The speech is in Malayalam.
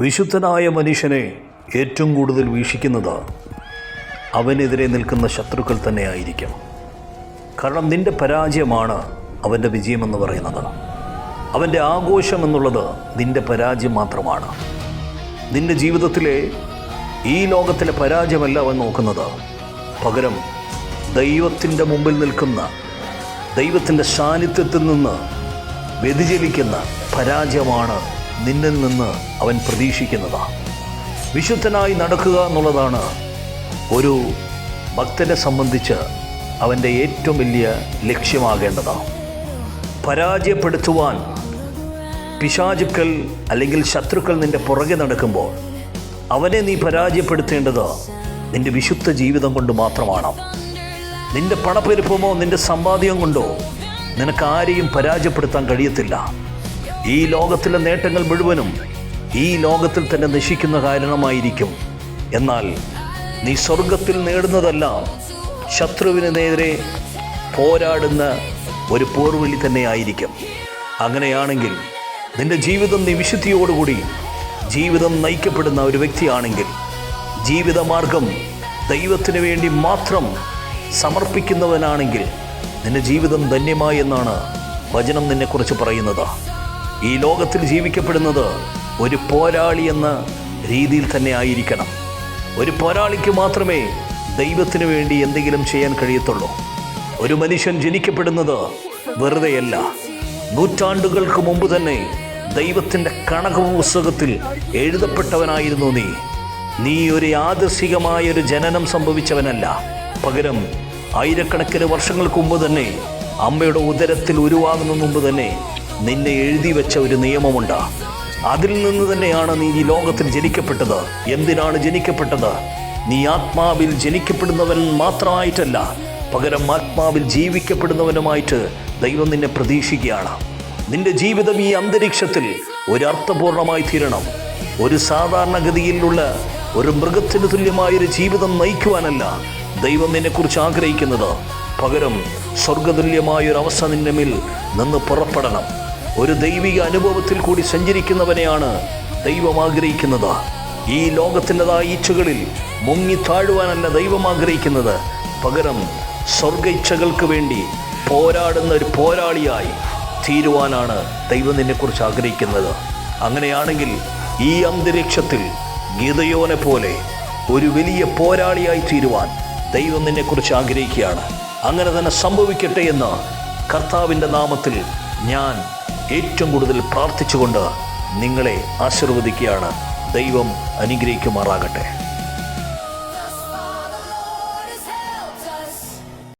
വിശുദ്ധനായ മനുഷ്യനെ ഏറ്റവും കൂടുതൽ വീക്ഷിക്കുന്നത് അവനെതിരെ നിൽക്കുന്ന ശത്രുക്കൾ തന്നെയായിരിക്കും. കാരണം നിന്റെ പരാജയമാണ് അവന്റെ വിജയമെന്ന് പറയുന്നത്. അവന്റെ ആഘോഷം എന്നുള്ളത് നിന്റെ പരാജയം മാത്രമാണ്. നിന്റെ ജീവിതത്തിലെ ഈ ലോകത്തിലെ പരാജയമല്ല അവൻ നോക്കുന്നത്. പകരം ദൈവത്തിന്റെ മുമ്പിൽ നിൽക്കുന്ന ദൈവത്തിന്റെ സാന്നിധ്യത്തിൽ നിന്ന് വ്യതിചലിക്കുന്ന പരാജയമാണ് നിന്നിൽ നിന്ന് അവൻ പ്രതീക്ഷിക്കുന്നതാണ് വിശുദ്ധനായി നടക്കുക എന്നുള്ളതാണ് ഒരു ഭക്തനെ സംബന്ധിച്ച് അവന്റെ ഏറ്റവും വലിയ ലക്ഷ്യമാകേണ്ടതാണ് പരാജയപ്പെടുത്തുവാൻ പിശാചുക്കൾ അല്ലെങ്കിൽ ശത്രുക്കൾ നിന്റെ പുറകെ നടക്കുമ്പോൾ അവനെ നീ പരാജയപ്പെടുത്തേണ്ടത് നിന്റെ വിശുദ്ധ ജീവിതം കൊണ്ട് മാത്രമാണ്? നിന്റെ പണപ്പെരുപ്പമോ നിന്റെ സമ്പാദ്യം കൊണ്ടോ നിനക്ക് ആരെയും പരാജയപ്പെടുത്താൻ കഴിയത്തില്ല. ഈ ലോകത്തിലെ നേട്ടങ്ങൾ മുഴുവനും ഈ ലോകത്തിൽ തന്നെ നശിക്കുന്ന കാരണമായിരിക്കും. എന്നാൽ നീ സ്വർഗത്തിൽ നേടുന്നതെല്ലാം ശത്രുവിന് നേരെ പോരാടുന്ന ഒരു പോർവിളി തന്നെയായിരിക്കും. അങ്ങനെയാണെങ്കിൽ നിന്റെ ജീവിതം നീ വിശുദ്ധിയോടുകൂടി ജീവിതം നയിക്കപ്പെടുന്ന ഒരു വ്യക്തിയാണെങ്കിൽ ജീവിതമാർഗം ദൈവത്തിന് വേണ്ടി മാത്രം സമർപ്പിക്കുന്നവനാണെങ്കിൽ നിന്റെ ജീവിതം ധന്യമായി എന്നാണ് വചനം നിന്നെക്കുറിച്ച് പറയുന്നത്. ഈ ലോകത്തിൽ ജീവിക്കപ്പെടുന്നത് ഒരു പോരാളി എന്ന രീതിയിൽ തന്നെ ആയിരിക്കണം. ഒരു പോരാളിക്ക് മാത്രമേ ദൈവത്തിന് വേണ്ടി എന്തെങ്കിലും ചെയ്യാൻ കഴിയത്തുള്ളൂ. ഒരു മനുഷ്യൻ ജനിക്കപ്പെടുന്നത് വെറുതെയല്ല. നൂറ്റാണ്ടുകൾക്ക് മുമ്പ് തന്നെ ദൈവത്തിന്റെ കണക്ക് പുസ്തകത്തിൽ എഴുതപ്പെട്ടവനായിരുന്നു നീ. നീ ഒരു യാദർശികമായൊരു ജനനം സംഭവിച്ചവനല്ല. പകരം ആയിരക്കണക്കിന് വർഷങ്ങൾക്ക് മുമ്പ് തന്നെ അമ്മയുടെ ഉദരത്തിൽ ഉരുവാകുന്ന മുമ്പ് തന്നെ നിന്നെ എഴുതി വെച്ച ഒരു നിയമമുണ്ട്. അതിൽ നിന്ന് തന്നെയാണ് നീ ഈ ലോകത്തിൽ ജനിക്കപ്പെട്ടത്. എന്തിനാണ് ജനിക്കപ്പെട്ടത്? നീ ആത്മാവിൽ ജനിക്കപ്പെടുന്നവൻ മാത്രമായിട്ടല്ല പകരം ആത്മാവിൽ ജീവിക്കപ്പെടുന്നവനുമായിട്ട് ദൈവം നിന്നെ പ്രതീക്ഷിക്കുകയാണ്. നിന്റെ ജീവിതം ഈ അന്തരീക്ഷത്തിൽ ഒരു അർത്ഥപൂർണമായി തീരണം. ഒരു സാധാരണഗതിയിലുള്ള ഒരു മൃഗത്തിന് തുല്യമായൊരു ജീവിതം നയിക്കുവാനല്ല ദൈവം നിന്നെക്കുറിച്ച് ആഗ്രഹിക്കുന്നത്. പകരം സ്വർഗതുല്യമായൊരവസ്ഥ നിന്നമിൽ നിന്ന് പുറപ്പെടണം. ഒരു ദൈവിക അനുഭവത്തിൽ കൂടി സഞ്ചരിക്കുന്നവനെയാണ് ദൈവം ആഗ്രഹിക്കുന്നത്. ഈ ലോകത്തിന്റെതായ ഈച്ചകളിൽ മുങ്ങി താഴുവാനല്ല ദൈവം ആഗ്രഹിക്കുന്നത്. പകരം സ്വർഗ ഇച്ഛകൾക്ക് വേണ്ടി പോരാടുന്ന ഒരു പോരാളിയായി തീരുവാനാണ് ദൈവം നിന്നെക്കുറിച്ച് ആഗ്രഹിക്കുന്നത്. അങ്ങനെയാണെങ്കിൽ ഈ അന്തരീക്ഷത്തിൽ ഗീതയോനെ പോലെ ഒരു വലിയ പോരാളിയായി തീരുവാൻ ദൈവം നിന്നെക്കുറിച്ച് ആഗ്രഹിക്കുകയാണ്. അങ്ങനെ തന്നെ സംഭവിക്കട്ടെ എന്ന് കർത്താവിന്റെ നാമത്തിൽ ഞാൻ ഏറ്റവും കൂടുതൽ പ്രാർത്ഥിച്ചുകൊണ്ട് നിങ്ങളെ ആശീർവദിക്കുകയാണ്. ദൈവം അനുഗ്രഹിക്കുമാറാകട്ടെ.